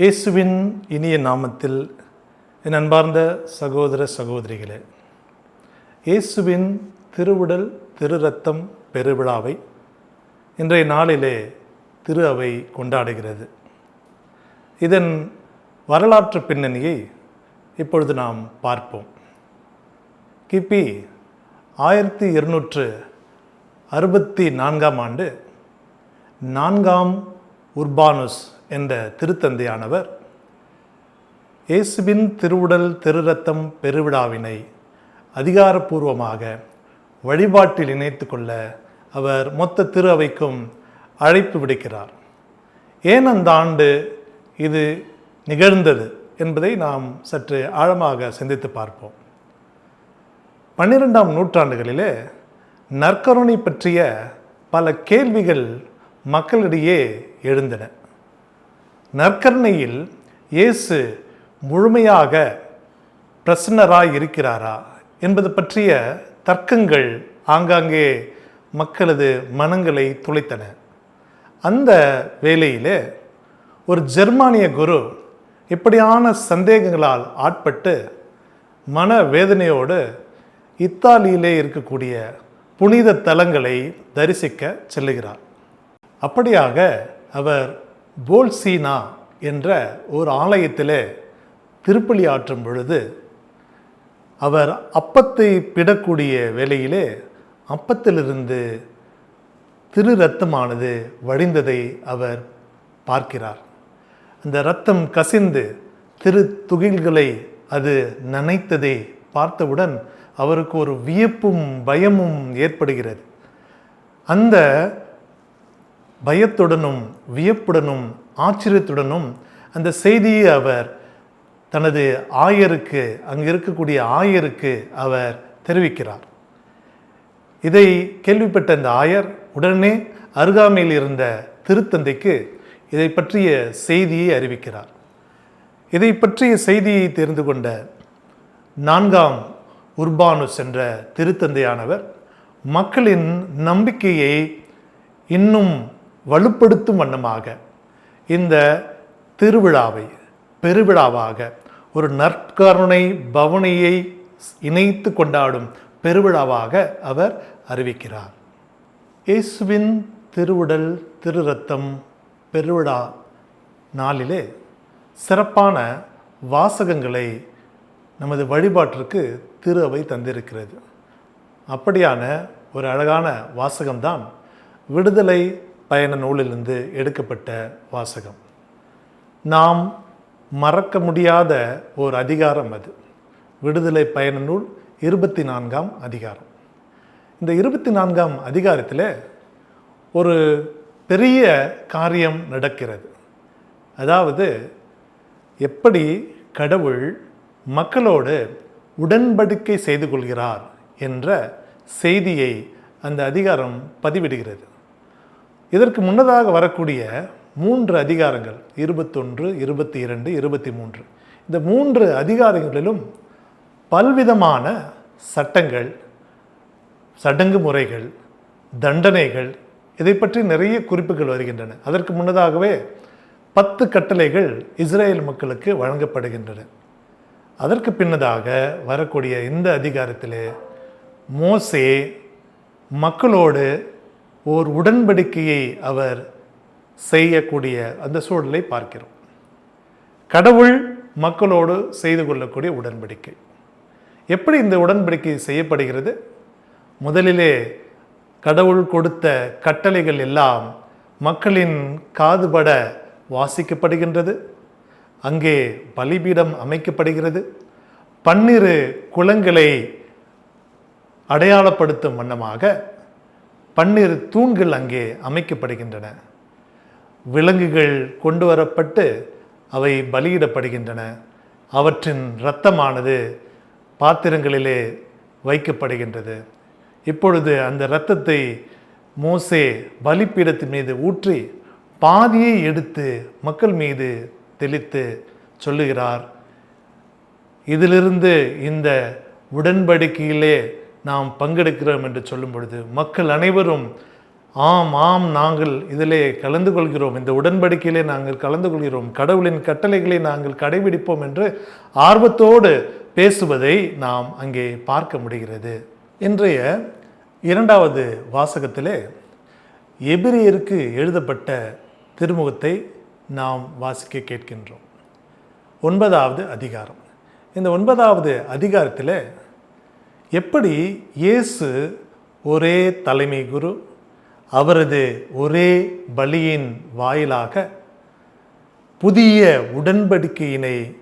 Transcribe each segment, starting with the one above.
இயேசுவின் இனிய நாமத்தில் என் அன்பார்ந்த சகோதர சகோதரிகளே இயேசுவின் திருவுடல் திரு ரத்தம் பெருவிழாவை இன்றைய நாளிலே திரு அவை கொண்டாடுகிறது. இதன் வரலாற்று பின்னணியை இப்பொழுது நாம் பார்ப்போம். கிபி ஆயிரத்தி இருநூற்று அறுபத்தி நான்காம் ஆண்டு நான்காம் உர்பானுஸ் என்ற திருத்தந்தையானவர். இயேசுவின் திருவுடல் திருரத்தம் பெருவிழாவினை அதிகாரப்பூர்வமாக வழிபாட்டில் இணைத்து கொள்ள அவர் மொத்த திரு அவைக்கும் அழைப்பு விடுக்கிறார். ஏன் அந்த ஆண்டு இது நிகழ்ந்தது என்பதை நாம் சற்று ஆழமாக சிந்தித்து பார்ப்போம். பன்னிரெண்டாம் நூற்றாண்டுகளிலே நற்கருணை பற்றிய பல கேள்விகள் மக்களிடையே எழுந்தன. நற்கருணையில் இயேசு முழுமையாக பிரசன்னராய் இருக்கிறாரா என்பது பற்றிய தர்க்கங்கள் ஆங்காங்கே மக்களது மனங்களை துளைத்தன. அந்த வேளையிலே ஒரு ஜெர்மானிய குரு இப்படியான சந்தேகங்களால் ஆட்பட்டு மன வேதனையோடு இத்தாலியிலே இருக்கக்கூடிய புனித தலங்களை தரிசிக்க செல்லுகிறார். அப்படியாக அவர் போல்சீனா என்ற ஒரு ஆலயத்திலே திருப்பலி ஆற்றும் பொழுது அவர் அப்பத்தை பிடக்கூடிய வேளையிலே அப்பத்திலிருந்து திரு ரத்தமானது வடிந்ததை அவர் பார்க்கிறார். அந்த ரத்தம் கசிந்து திரு துகில்களை அது நனைத்ததை பார்த்தவுடன் அவருக்கு ஒரு வியப்பும் பயமும் ஏற்படுகிறது. அந்த பயத்துடனும் வியப்புடனும் ஆச்சரியத்துடனும் அந்த செய்தியை அவர் தனது ஆயருக்கு அங்கு இருக்கக்கூடிய ஆயருக்கு அவர் தெரிவிக்கிறார். இதை கேள்விப்பட்ட இந்த ஆயர் உடனே அருகாமையில் இருந்த திருத்தந்தைக்கு இதை பற்றிய செய்தியை அறிவிக்கிறார். இதை பற்றிய செய்தியை தெரிந்து கொண்ட நான்காம் உர்பானுஸ் என்ற திருத்தந்தையானவர் மக்களின் நம்பிக்கையை இன்னும் வலுப்படுத்தும் வண்ணமாக இந்த திருவிழாவை பெருவிழாவாக ஒரு நற்கருணை பவனியை இணைத்து கொண்டாடும் பெருவிழாவாக அவர் அறிவிக்கிறார். இயேசுவின் திருவுடல் திரு ரத்தம் பெருவிழா நாளிலே சிறப்பான வாசகங்களை நமது வழிபாட்டிற்கு திரு அவை தந்திருக்கிறது. அப்படியான ஒரு அழகான வாசகம்தான் விடுதலை பயண நூலிலிருந்து எடுக்கப்பட்ட வாசகம். நாம் மறக்க முடியாத ஒரு அதிகாரம் அது. விடுதலை பயண நூல் இருபத்தி நான்காம் அதிகாரம். இந்த இருபத்தி நான்காம் அதிகாரத்தில் ஒரு பெரிய காரியம் நடக்கிறது. அதாவது எப்படி கடவுள் மக்களோடு உடன்படிக்கை செய்து கொள்கிறார் என்ற செய்தியை அந்த அதிகாரம் பதிவிடுகிறது. இதற்கு முன்னதாக வரக்கூடிய மூன்று அதிகாரங்கள் இருபத்தொன்று இருபத்தி இரண்டு இருபத்தி மூன்று இந்த மூன்று அதிகாரங்களிலும் பல்விதமான சட்டங்கள் சடங்கு முறைகள் தண்டனைகள் இதை பற்றி நிறைய குறிப்புகள் வருகின்றன. அதற்கு முன்னதாகவே பத்து கட்டளைகள் இஸ்ரேல் மக்களுக்கு வழங்கப்படுகின்றன. அதற்கு பின்னதாக வரக்கூடிய இந்த அதிகாரத்திலே மோசே மக்களோடு ஓர் உடன்படிக்கையை அவர் செய்யக்கூடிய அந்த சூழலை பார்க்கிறோம். கடவுள் மக்களோடு செய்து கொள்ளக்கூடிய உடன்படிக்கை. எப்படி இந்த உடன்படிக்கை செய்யப்படுகிறது? முதலிலே கடவுள் கொடுத்த கட்டளைகள் எல்லாம் மக்களின் காதுபட வாசிக்கப்படுகின்றது. அங்கே பலிபீடம் அமைக்கப்படுகிறது. பன்னிரு குளங்களை அடையாளப்படுத்தும் வண்ணமாக பன்னிரு தூண்கள் அங்கே அமைக்கப்படுகின்றன. விலங்குகள் கொண்டு வரப்பட்டு அவை பலியிடப்படுகின்றன. அவற்றின் இரத்தமானது பாத்திரங்களிலே வைக்கப்படுகின்றது. இப்பொழுது அந்த இரத்தத்தை மோசே பலிப்பீடத்தின் மீது ஊற்றி பாதியை எடுத்து மக்கள் மீது தெளித்து சொல்லுகிறார். இதிலிருந்து இந்த உடன்படிக்கையிலே நாம் பங்கெடுக்கிறோம் என்று சொல்லும் பொழுது மக்கள் அனைவரும் ஆம் ஆம் நாங்கள் இதிலே கலந்து கொள்கிறோம். இந்த உடன்படிக்கையிலே நாங்கள் கலந்து கொள்கிறோம். கடவுளின் கட்டளைகளை நாங்கள் கடைபிடிப்போம் என்று ஆர்வத்தோடு பேசுவதை நாம் அங்கே பார்க்க முடிகிறது. இன்றைய இரண்டாவது வாசகத்திலே எபிரியருக்கு எழுதப்பட்ட திருமுகத்தை நாம் வாசிக்க கேட்கின்றோம். ஒன்பதாவது அதிகாரம். இந்த ஒன்பதாவது அதிகாரத்தில் எப்படி இயேசு ஒரே தலைமை குரு அவரது ஒரே பலியின் வாயிலாக புதிய உடன்படிக்கையினை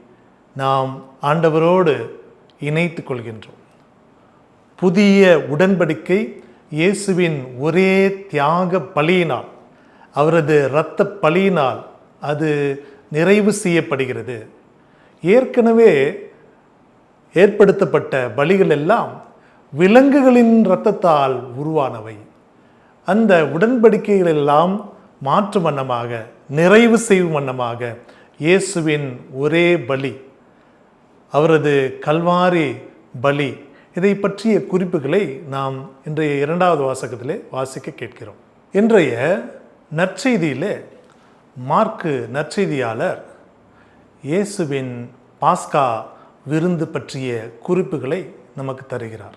நாம் ஆண்டவரோடு இணைத்து கொள்கின்றோம். புதிய உடன்படிக்கை இயேசுவின் ஒரே தியாக பலியினால் அவரது இரத்த பலியினால் அது நிறைவு செய்யப்படுகிறது. ஏற்கனவே ஏற்படுத்தப்பட்ட பலிகள் எல்லாம் விலங்குகளின் இரத்தத்தால் உருவானவை. அந்த உடன்படிக்கைகள் எல்லாம் மாற்று வண்ணமாக நிறைவு செய்யும் வண்ணமாக இயேசுவின் ஒரே பலி அவரது கல்வாரி பலி. இதை பற்றிய குறிப்புகளை நாம் இன்றைய இரண்டாவது வாசகத்திலே வாசிக்க கேட்கிறோம். இன்றைய நற்செய்தியிலே மார்க்கு நற்செய்தியாளர் இயேசுவின் பாஸ்கா விருந்து பற்றிய குறிப்புகளை நமக்கு தருகிறார்.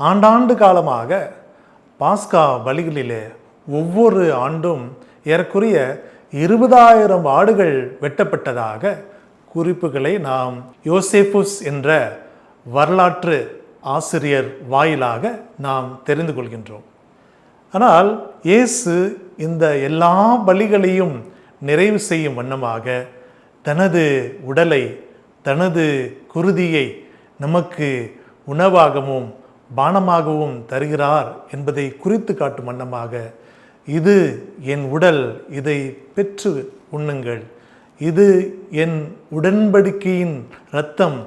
ஆண்டாண்டு காலமாக பாஸ்கா பலிகளிலே ஒவ்வொரு ஆண்டும் ஏறக்குறைய இருபதாயிரம் ஆடுகள் வெட்டப்பட்டதாக குறிப்புகளை நாம் யோசேபுஸ் என்ற வரலாற்று ஆசிரியர் வாயிலாக நாம் தெரிந்து கொள்கின்றோம். ஆனால் இயேசு இந்த எல்லா பலிகளையும் நிறைவு செய்யும் வண்ணமாக தனது உடலை தனது குருதியை நமக்கு உணவாகவும் பானமாகவும் தருகிறார் என்பதை குறித்து காட்டும் வண்ணமாக இது என் உடல் இதை பெற்று உண்ணுங்கள். இது என் உடன்படிக்கையின் இரத்தம்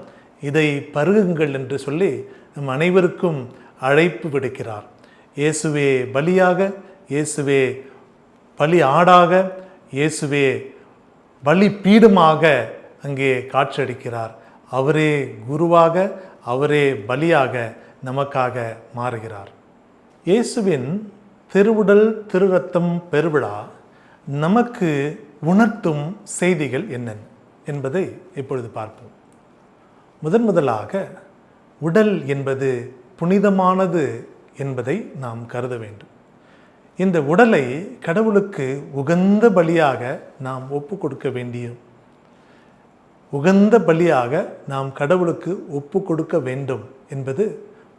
இதை பருகுங்கள் என்று சொல்லி நம் அனைவருக்கும் அழைப்பு விடுக்கிறார். இயேசுவே பலியாக இயேசுவே பலி ஆடாக இயேசுவே பலி பீடமாக அங்கே காட்சியளிக்கிறார். அவரே குருவாக அவரே பலியாக நமக்காக மாறுகிறார். இயேசுவின் திருவுடல் திருரத்தம் பெருவிழா நமக்கு உணர்த்தும் செய்திகள் என்னென்ன என்பதை இப்பொழுது பார்ப்போம். முதன் முதலாக உடல் என்பது புனிதமானது என்பதை நாம் கருத வேண்டும். இந்த உடலை கடவுளுக்கு உகந்த பலியாக நாம் ஒப்பு கொடுக்க வேண்டியும் உகந்த பலியாக நாம் கடவுளுக்கு ஒப்பு கொடுக்க வேண்டும் என்பது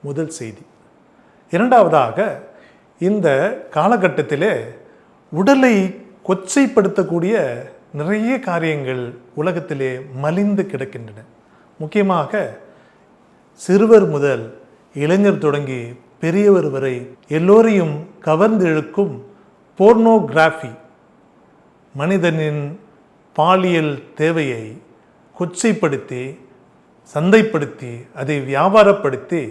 முதல் செய்தி. இரண்டாவதாக இந்த காலகட்டத்திலே உடலை கொச்சைப்படுத்தக்கூடிய நிறைய காரியங்கள் உலகத்திலே மலிந்து கிடக்கின்றன. முக்கியமாக சிறுவர் முதல் இளைஞர் தொடங்கி பெரியவர் வரை எல்லோரையும் கவர்ந்து இழுக்கும் போர்னோகிராஃபி மனிதனின் பாலியல் தேவையை கொச்சைப்படுத்தி சந்தைப்படுத்தி அதை வியாபாரப்படுத்தி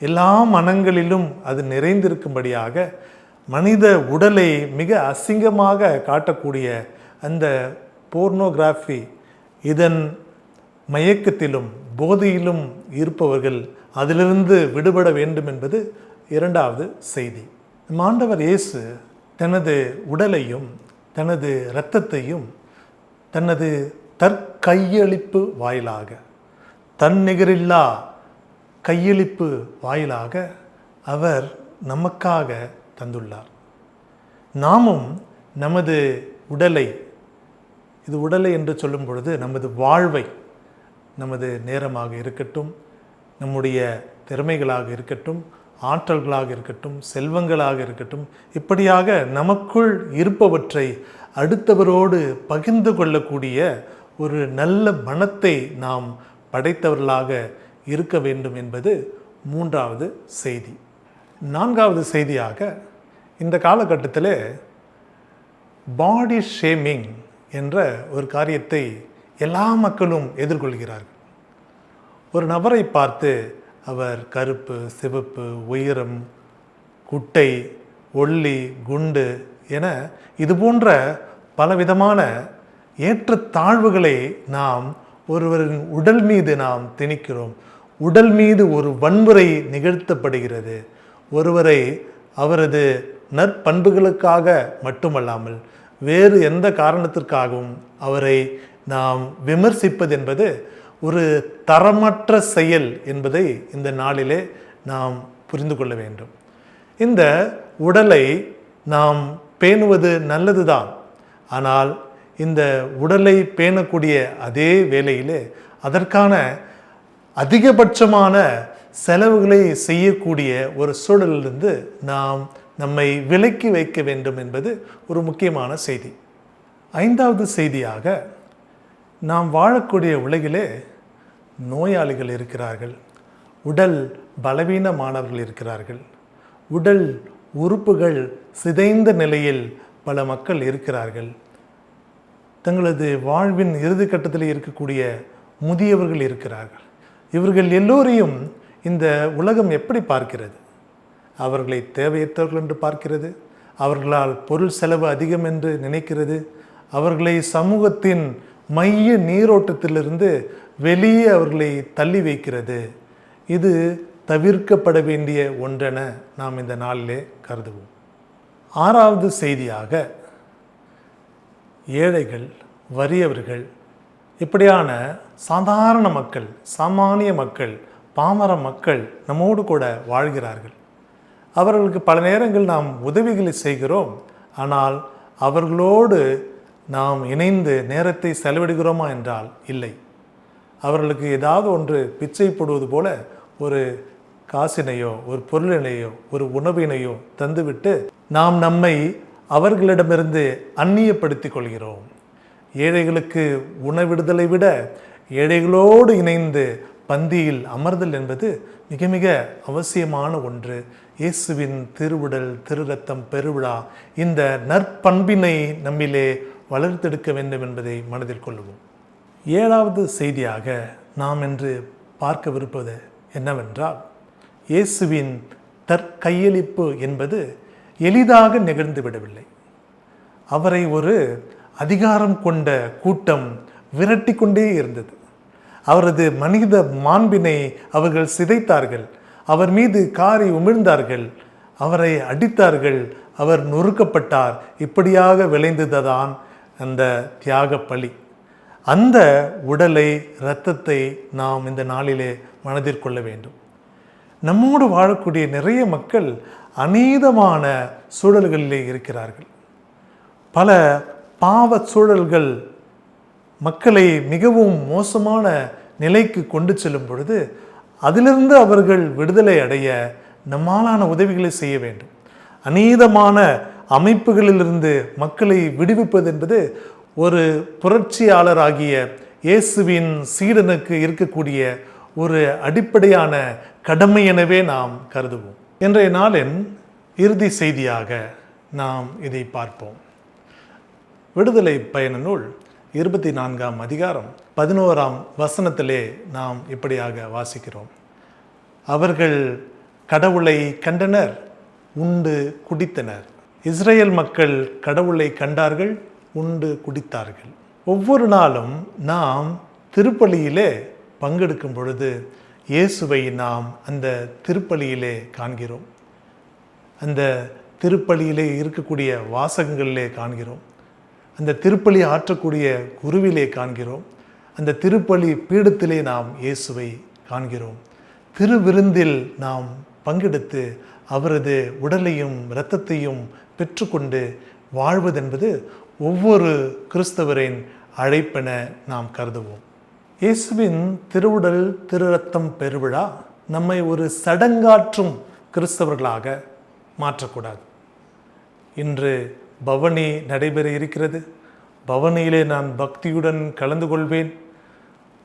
எல்லா மனங்களிலும் அது நிறைந்திருக்கும்படியாக மனித உடலை மிக அசிங்கமாக காட்டக்கூடிய அந்த போர்னோகிராஃபி இதன் மயக்கத்திலும் போதையிலும் இருப்பவர்கள் அதிலிருந்து விடுபட வேண்டும் என்பது இரண்டாவது செய்தி. மாண்டவர் இயேசு தனது உடலையும் தனது இரத்தத்தையும் தனது தற்கையளிப்பு வாயிலாக. தன்னிகரில்லா கையளிப்பு வாயிலாக அவர் நமக்காக தந்துள்ளார். நாமும் நமது உடலை இது உடலை என்று சொல்லும் பொழுது நமது வாழ்வை நமது நேரமாக இருக்கட்டும் நம்முடைய திறமைகளாக இருக்கட்டும் ஆற்றல்களாக இருக்கட்டும் செல்வங்களாக இருக்கட்டும் இப்படியாக நமக்குள் இருப்பவற்றை அடுத்தவரோடு பகிர்ந்து கொள்ளக்கூடிய ஒரு நல்ல மனத்தை நாம் படைத்தவர்களாக இருக்க வேண்டும் என்பது மூன்றாவது செய்தி. நான்காவது செய்தியாக இந்த காலகட்டத்தில் பாடி ஷேமிங் என்ற ஒரு காரியத்தை எல்லா மக்களும் எதிர்கொள்கிறார்கள். ஒரு நபரை பார்த்து அவர் கருப்பு சிவப்பு உயரம் குட்டை ஒல்லி குண்டு என இது போன்ற பலவிதமான ஏற்றத்தாழ்வுகளை நாம் ஒருவரின் உடல் மீது நாம் திணிக்கிறோம். உடல் மீது ஒரு வன்முறை நிகழ்த்தப்படுகிறது. ஒருவரை அவரது நற்பண்புகளுக்காக மட்டுமல்லாமல் வேறு எந்த காரணத்திற்காகவும் அவரை நாம் விமர்சிப்பது என்பது ஒரு தரமற்ற செயல் என்பதை இந்த நாளிலே நாம் புரிந்து கொள்ள வேண்டும். இந்த உடலை நாம் பேணுவது நல்லதுதான். ஆனால் இந்த உடலை பேணக்கூடிய அதே வேலையில் அதற்கான அதிகபட்சமான செலவுகளை செய்யக்கூடிய ஒரு சூழலிலிருந்து நாம் நம்மை விலக்கி வைக்க வேண்டும் என்பது ஒரு முக்கியமான செய்தி. ஐந்தாவது செய்தியாக நாம் வாழக்கூடிய உலகிலே நோயாளிகள் இருக்கிறார்கள். உடல் பலவீனமானவர்கள் இருக்கிறார்கள். உடல் உறுப்புகள் சிதைந்த நிலையில் பல மக்கள் இருக்கிறார்கள். தங்களது வாழ்வின் இறுதி கட்டத்தில் இருக்கக்கூடிய முதியவர்கள் இருக்கிறார்கள். இவர்கள் எல்லோரையும் இந்த உலகம் எப்படி பார்க்கிறது? அவர்களை தேவையற்றவர்கள் என்று பார்க்கிறது? அவர்களால் பொருள் செலவு அதிகம் என்று நினைக்கிறது? அவர்களை சமூகத்தின் மைய நீரோட்டத்திலிருந்து வெளியே அவர்களை தள்ளி வைக்கிறது? இது தவிர்க்கப்பட வேண்டிய ஒன்றென நாம் இந்த நாளிலே கருதுவோம். ஆறாவது செய்தியாக ஏழைகள் வறியவர்கள் இப்படியான சாதாரண மக்கள் சாமானிய மக்கள் பாமர மக்கள் நம்மோடு கூட வாழ்கிறார்கள். அவர்களுக்கு பல நேரங்கள் நாம் உதவிகளை செய்கிறோம். ஆனால் அவர்களோடு நாம் இணைந்து நேரத்தை செலவிடுகிறோமா என்றால் இல்லை. அவர்களுக்கு ஏதாவது ஒன்று பிச்சை போடுவது போல ஒரு காசினையோ ஒரு பொருளினையோ ஒரு உணவினையோ தந்துவிட்டு நாம் நம்மை அவர்களிடமிருந்து அந்நியப்படுத்திக் கொள்கிறோம். ஏழைகளுக்கு உணவிடுதலை விட ஏழைகளோடு இணைந்து பந்தியில் அமர்தல் என்பது மிக மிக அவசியமான ஒன்று. இயேசுவின் திருவுடல் திருரத்தம் பெருவிழா இந்த நற்பண்பினை நம்மிலே வளர்த்தெடுக்க வேண்டும் என்பதை மனதில் கொள்ளுவோம். ஏழாவது செய்தியாக நாம் இன்று பார்க்கவிருப்பது என்னவென்றால் இயேசுவின் தற்கையளிப்பு என்பது எளிதாக நிகழ்ந்து விடவில்லை. அவரை ஒரு அதிகாரம் கொண்ட கூட்டம் விரட்டி கொண்டே இருந்தது. அவரது மனித மாண்பினை அவர்கள் சிதைத்தார்கள். அவர் மீது காரை உமிழ்ந்தார்கள். அவரை அடித்தார்கள். அவர் நொறுக்கப்பட்டார். இப்படியாக விளைந்ததுதான் அந்த தியாக பலி. அந்த உடலை இரத்தத்தை நாம் இந்த நாளிலே மனதில் கொள்ள வேண்டும். நம்மோடு வாழக்கூடிய நிறைய மக்கள் அநீதமான சூழல்களிலே இருக்கிறார்கள். பல பாவ சூழல்கள் மக்களை மிகவும் மோசமான நிலைக்கு கொண்டு செல்லும் பொழுது அதிலிருந்து அவர்கள் விடுதலை அடைய நம்மாலான உதவிகளை செய்ய வேண்டும். அநீதமான அமைப்புகளிலிருந்து மக்களை விடுவிப்பது என்பது ஒரு புரட்சியாளராகிய இயேசுவின் சீடனுக்கு இருக்கக்கூடிய ஒரு அடிப்படையான கடமை எனவே நாம் கருதுவோம். இன்றைய நாளின் இறுதி செய்தியாக நாம் இதை பார்ப்போம். விடுதலை பயண நூல் இருபத்தி நான்காம் அதிகாரம் பதினோராம் வசனத்திலே நாம் இப்படியாக வாசிக்கிறோம். அவர்கள் கடவுளை கண்டனர் உண்டு குடித்தனர். இஸ்ரேல் மக்கள் கடவுளை கண்டார்கள் உண்டு குடித்தார்கள். ஒவ்வொரு நாளும் நாம் திருப்பலியிலே பங்கெடுக்கும் பொழுது இயேசுவை நாம் அந்த திருப்பலியிலே காண்கிறோம். அந்த திருப்பலியிலே இருக்கக்கூடிய வாசகங்களிலே காண்கிறோம். அந்த திருப்பலி ஆற்றக்கூடிய குருவிலே காண்கிறோம். அந்த திருப்பலி பீடத்திலே நாம் இயேசுவை காண்கிறோம். திருவிருந்தில் நாம் பங்கெடுத்து அவரது உடலையும் இரத்தத்தையும் பெற்றுக்கொண்டு வாழ்வதென்பது ஒவ்வொரு கிறிஸ்தவரின் அழைப்பென நாம் கருதுவோம். இயேசுவின் திருவுடல் திருரத்தம் பெருவிழா நம்மை ஒரு சடங்காற்றும் கிறிஸ்தவர்களாக மாற்றக்கூடாது. இன்று பவனி நடைபெற இருக்கிறது. பவனியிலே நான் பக்தியுடன் கலந்து கொள்வேன்.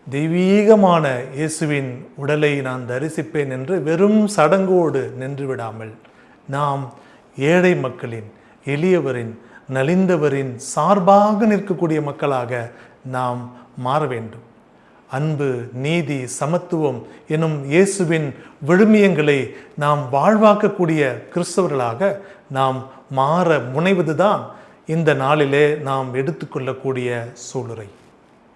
தெய்வீகமான இயேசுவின் உடலை நான் தரிசிப்பேன் என்று வெறும் சடங்கோடு நின்று விடாமல் நாம் ஏழை மக்களின் எளியவரின் நலிந்தவரின் சார்பாக நிற்கக்கூடிய மக்களாக நாம் மாற வேண்டும். அன்பு நீதி சமத்துவம் எனும் இயேசுவின் விழுமியங்களை நாம் வாழ்வாக்கக்கூடிய கிறிஸ்தவர்களாக நாம் மாற முனைவதுதான் இந்த நாளிலே நாம் எடுத்துக்கொள்ளக்கூடிய சூளுரை.